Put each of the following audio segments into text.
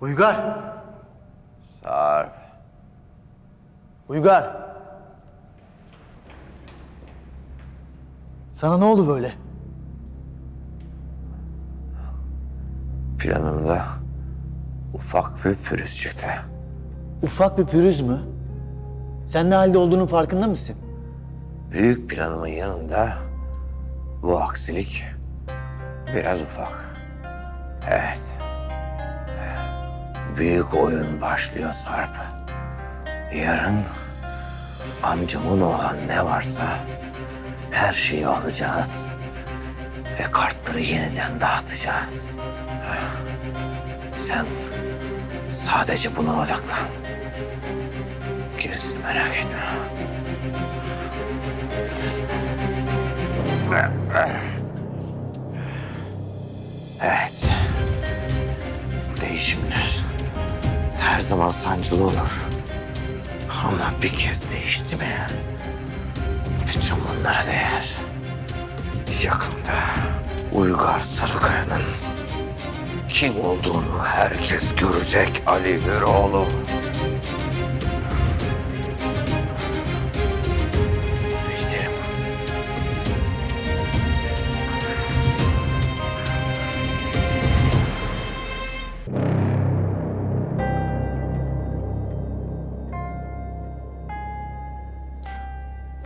Uygar. Sarp. Uygar. Sana ne oldu böyle? Planımda ufak bir pürüz çıktı. Ufak bir pürüz mü? Sen ne halde olduğunun farkında mısın? Büyük planımın yanında bu aksilik biraz ufak. Evet. Büyük oyun başlıyor Sarp. Yarın amcamın olan ne varsa her şeyi alacağız ve kartları yeniden dağıtacağız. Sen sadece buna odaklan. Gerisini merak etme. Evet. Değişimler her zaman sancılı olur. Ama bir kez değişti mi bütün bunlara değer. Yakında Uygar Sarıkaya'nın kim olduğunu herkes görecek Ali Hüroğlu.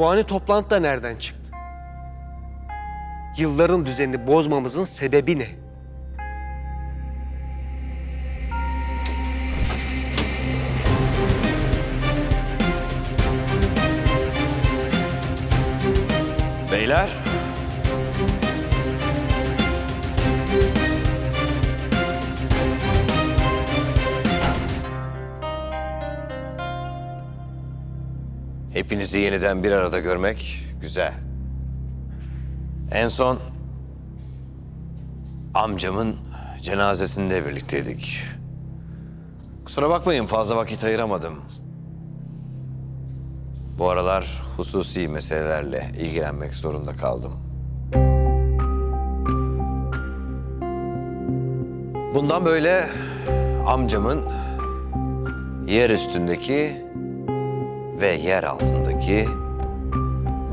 Bu ani toplantı da nereden çıktı? Yılların düzenini bozmamızın sebebi ne? Beyler. Hepinizi yeniden bir arada görmek güzel. En son amcamın cenazesinde birlikteydik. Kusura bakmayın fazla vakit ayıramadım. Bu aralar hususi meselelerle ilgilenmek zorunda kaldım. Bundan böyle amcamın yer üstündeki ve yer altındaki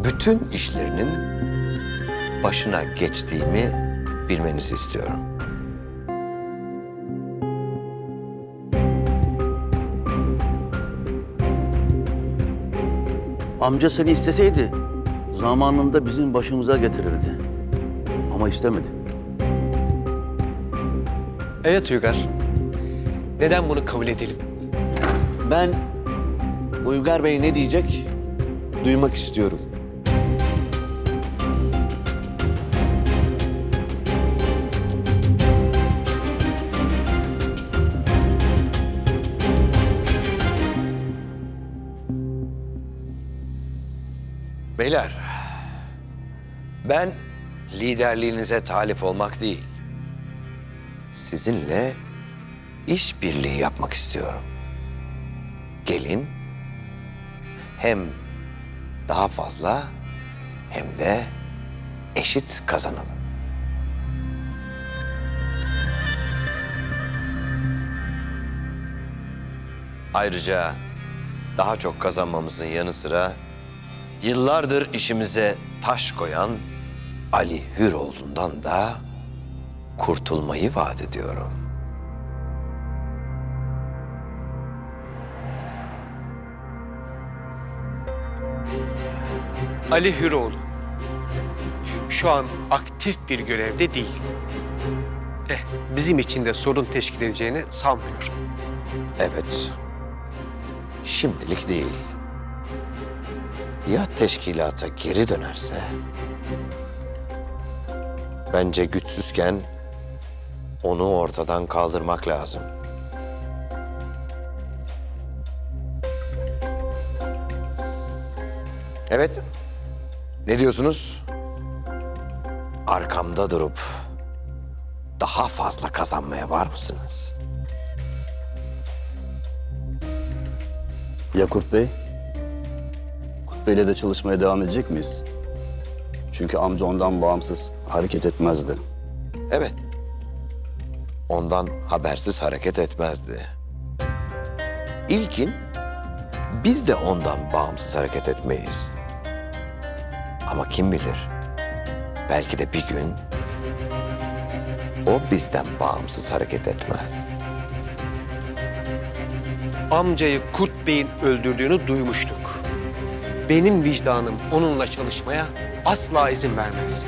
bütün işlerinin başına geçtiğimi bilmenizi istiyorum. Amca seni isteseydi zamanında bizim başımıza getirirdi. Ama istemedi. Evet Uygar. Neden bunu kabul edelim? Ben Uygar Bey ne diyecek duymak istiyorum. Beyler, ben liderliğinize talip olmak değil, sizinle işbirliği yapmak istiyorum. Gelin, hem daha fazla hem de eşit kazanalım. Ayrıca daha çok kazanmamızın yanı sıra Yıllardır işimize taş koyan Ali Hüroğlu'ndan da kurtulmayı vaat ediyorum. Ali Hüroğlu. Şu an aktif bir görevde değil. Eh, bizim için de sorun teşkil edeceğini sanmıyorum. Evet. Şimdilik değil. Ya teşkilata geri dönerse? Bence güçsüzken onu ortadan kaldırmak lazım. Evet. Ne diyorsunuz? Arkamda durup daha fazla kazanmaya var mısınız? Ya Kurt Bey? Kurt Bey'le de çalışmaya devam edecek miyiz? Çünkü amca ondan bağımsız hareket etmezdi. Evet. ondan habersiz hareket etmezdi. İlkin biz de ondan bağımsız hareket etmeyiz. Ama kim bilir? Belki de bir gün o bizden bağımsız hareket etmez. Amcayı Kurt Bey'in öldürdüğünü duymuştuk. Benim vicdanım onunla çalışmaya asla izin vermez.